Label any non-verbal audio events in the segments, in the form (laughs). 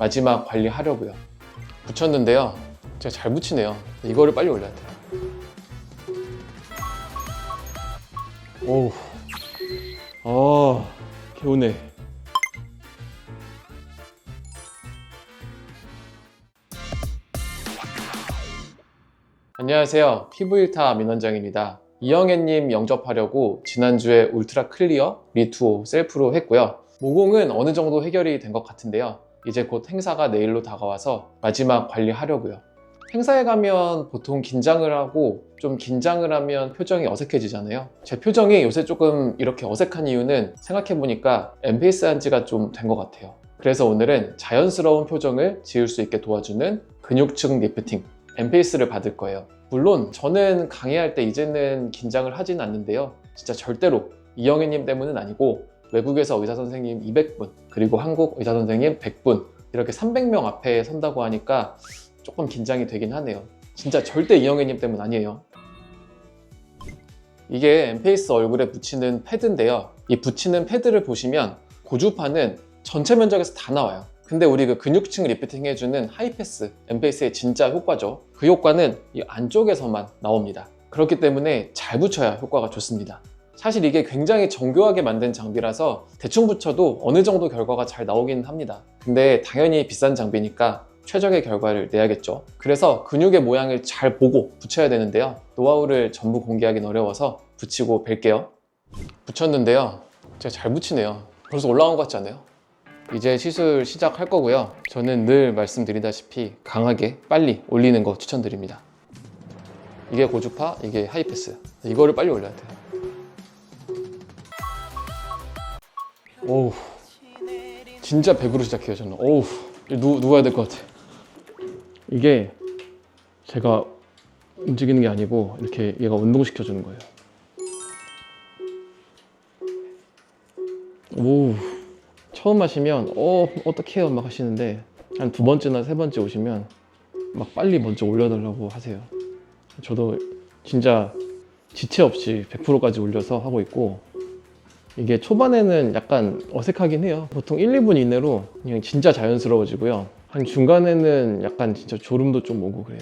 마지막 관리하려고요. 붙였는데요. 제가 잘 붙이네요. 이거를 빨리 올려야 돼요. 오우. 아, 개운해. 안녕하세요. 피부 일타 민원장입니다. 이영애님 영접하려고 지난주에 울트라 클리어 리투오 셀프로 했고요. 모공은 어느 정도 해결이 된 것 같은데요. 이제 곧 행사가 내일로 다가와서 마지막 관리하려고요. 행사에 가면 보통 긴장을 하고 좀 긴장을 하면 표정이 어색해지잖아요. 제 표정이 요새 조금 이렇게 어색한 이유는 생각해보니까 엠페이스 한 지가 좀 된 것 같아요. 그래서 오늘은 자연스러운 표정을 지을 수 있게 도와주는 근육층 리프팅, 엠페이스를 받을 거예요. 물론 저는 강의할 때 이제는 긴장을 하진 않는데요. 진짜 절대로 이영애님 때문은 아니고 외국에서 의사 선생님 200분 그리고 한국 의사 선생님 100분 이렇게 300명 앞에 선다고 하니까 조금 긴장이 되긴 하네요. 진짜 절대 이영애님 때문 아니에요. 이게 엠페이스 얼굴에 붙이는 패드인데요. 이 붙이는 패드를 보시면 고주파는 전체 면적에서 다 나와요. 근데 우리 그 근육층 리프팅 해주는 하이패스 엠페이스의 진짜 효과죠. 그 효과는 이 안쪽에서만 나옵니다. 그렇기 때문에 잘 붙여야 효과가 좋습니다. 사실 이게 굉장히 정교하게 만든 장비라서 대충 붙여도 어느 정도 결과가 잘 나오긴 합니다. 근데 당연히 비싼 장비니까 최적의 결과를 내야겠죠. 그래서 근육의 모양을 잘 보고 붙여야 되는데요. 노하우를 전부 공개하기는 어려워서 붙이고 뵐게요. 붙였는데요. 제가 잘 붙이네요. 벌써 올라온 것 같지 않아요? 이제 시술 시작할 거고요. 저는 늘 말씀드리다시피 강하게 빨리 올리는 거 추천드립니다. 이게 고주파, 이게 하이패스. 이거를 빨리 올려야 돼요. 오우. 진짜 100으로 시작해요, 저는. 오우. 누, 누워야 될 것 같아. 이게 제가 움직이는 게 아니고 이렇게 얘가 운동시켜 주는 거예요. 오. 처음 하시면 어 어떡해요 막 하시는데 한 두 번째나 세 번째 오시면 막 빨리 먼저 올려달라고 하세요. 저도 진짜 지체 없이 100%까지 올려서 하고 있고 이게 초반에는 약간 어색하긴 해요. 보통 1, 2분 이내로 그냥 진짜 자연스러워지고요. 한 중간에는 약간 진짜 졸음도 좀 오고 그래요.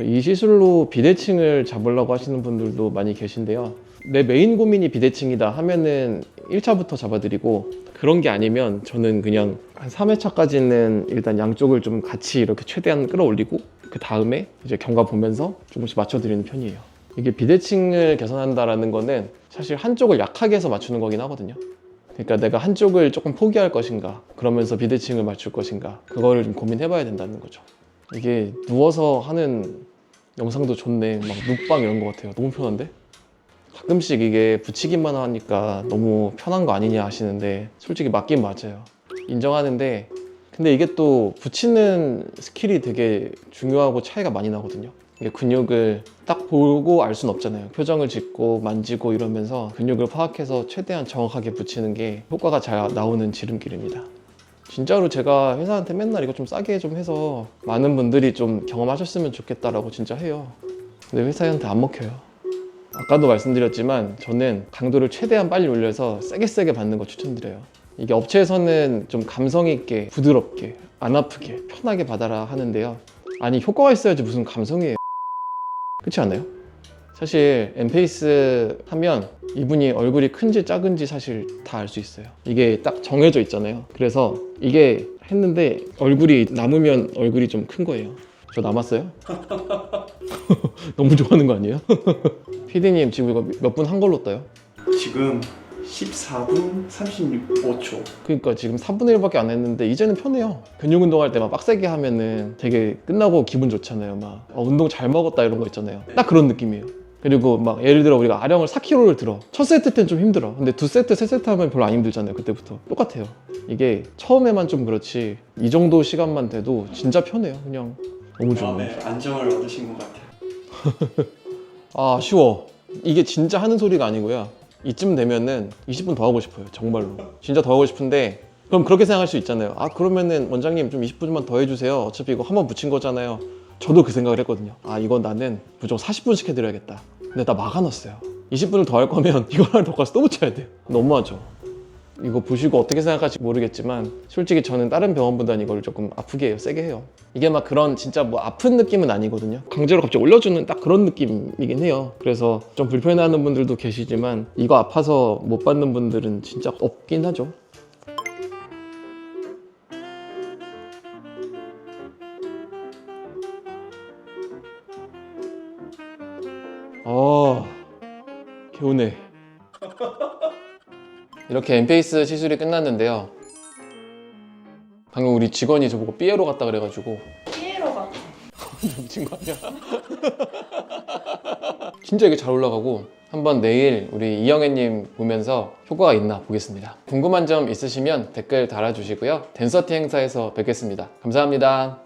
이 시술로 비대칭을 잡으려고 하시는 분들도 많이 계신데요. 내 메인 고민이 비대칭이다 하면은 1차부터 잡아드리고 그런 게 아니면 저는 그냥 한 3회차까지는 일단 양쪽을 좀 같이 이렇게 최대한 끌어올리고 그 다음에 이제 경과 보면서 조금씩 맞춰드리는 편이에요. 이게 비대칭을 개선한다라는 거는 사실 한쪽을 약하게 해서 맞추는 거긴 하거든요. 그러니까 내가 한쪽을 조금 포기할 것인가 그러면서 비대칭을 맞출 것인가 그거를 좀 고민해 봐야 된다는 거죠. 이게 누워서 하는 영상도 좋네. 막 눕방 이런 거 같아요. 너무 편한데? 가끔씩 이게 붙이기만 하니까 너무 편한 거 아니냐 하시는데 솔직히 맞긴 맞아요. 인정하는데 근데 이게 또 붙이는 스킬이 되게 중요하고 차이가 많이 나거든요. 이게 근육을 딱 보고 알 수는 없잖아요. 표정을 짓고 만지고 이러면서 근육을 파악해서 최대한 정확하게 붙이는 게 효과가 잘 나오는 지름길입니다. 진짜로 제가 회사한테 맨날 이거 좀 싸게 좀 해서 많은 분들이 좀 경험하셨으면 좋겠다라고 진짜 해요. 근데 회사한테 안 먹혀요. 아까도 말씀드렸지만 저는 강도를 최대한 빨리 올려서 세게 세게 받는 거 추천드려요. 이게 업체에서는 좀 감성 있게 부드럽게 안 아프게 편하게 받아라 하는데요. 아니 효과가 있어야지 무슨 감성이에요. 그렇지 않아요? 사실 엠페이스 하면 이분이 얼굴이 큰지 작은지 사실 다 알 수 있어요. 이게 딱 정해져 있잖아요. 그래서 이게 했는데 얼굴이 남으면 얼굴이 좀 큰 거예요. 저 남았어요? (laughs) 너무 좋아하는 거 아니에요? (laughs) 피디님 지금 이거 몇 분 한 걸로 떠요? 지금 14분 36초. 그러니까 지금 3분의 1밖에 안 했는데 이제는 편해요. 근육 운동할 때 막 빡세게 하면은 되게 끝나고 기분 좋잖아요. 막 어, 운동 잘 먹었다 이런 거 있잖아요. 딱 그런 느낌이에요. 그리고 막 예를 들어 우리가 아령을 4kg를 들어. 첫 세트 때는 좀 힘들어. 근데 두 세트, 세 세트 하면 별로 안 힘들잖아요. 그때부터. 똑같아요. 이게 처음에만 좀 그렇지 이 정도 시간만 돼도 진짜 편해요. 그냥 너무 좋아요. 마음에 안정을 얻으신 것 같아요. (laughs) 아 쉬워 이게 진짜 하는 소리가 아니고요 이쯤 되면은 20분 더 하고 싶어요 정말로. 진짜 더 하고 싶은데 그럼 그렇게 생각할 수 있잖아요. 아 그러면은 원장님 좀 20분만 더 해주세요. 어차피 이거 한 번 붙인 거잖아요. 저도 그 생각을 했거든요. 아 이거 나는 무조건 40분씩 해드려야겠다. 근데 나 막아놨어요. 20분을 더 할 거면 하나 더 가서 또 붙여야 돼요. 너무하죠 이거 보시고 어떻게 생각할지 모르겠지만 솔직히 저는 다른 병원보다는 이걸 조금 아프게 해요. 세게 해요. 이게 막 그런 진짜 뭐 아픈 느낌은 아니거든요. 강제로 갑자기 올려주는 딱 그런 느낌이긴 해요. 그래서 좀 불편해하는 분들도 계시지만 이거 아파서 못 받는 분들은 진짜 없긴 하죠. 어 개운해 (laughs) 이렇게 엠페이스 시술이 끝났는데요 방금 우리 직원이 저보고 삐에로 갔다 그래가지고 피에로 같아. 미친 거 아니야? (laughs) 진짜 이게 잘 올라가고 한번 내일 우리 이영애님 보면서 효과가 있나 보겠습니다. 궁금한 점 있으시면 댓글 달아주시고요. 댄서티 행사에서 뵙겠습니다. 감사합니다.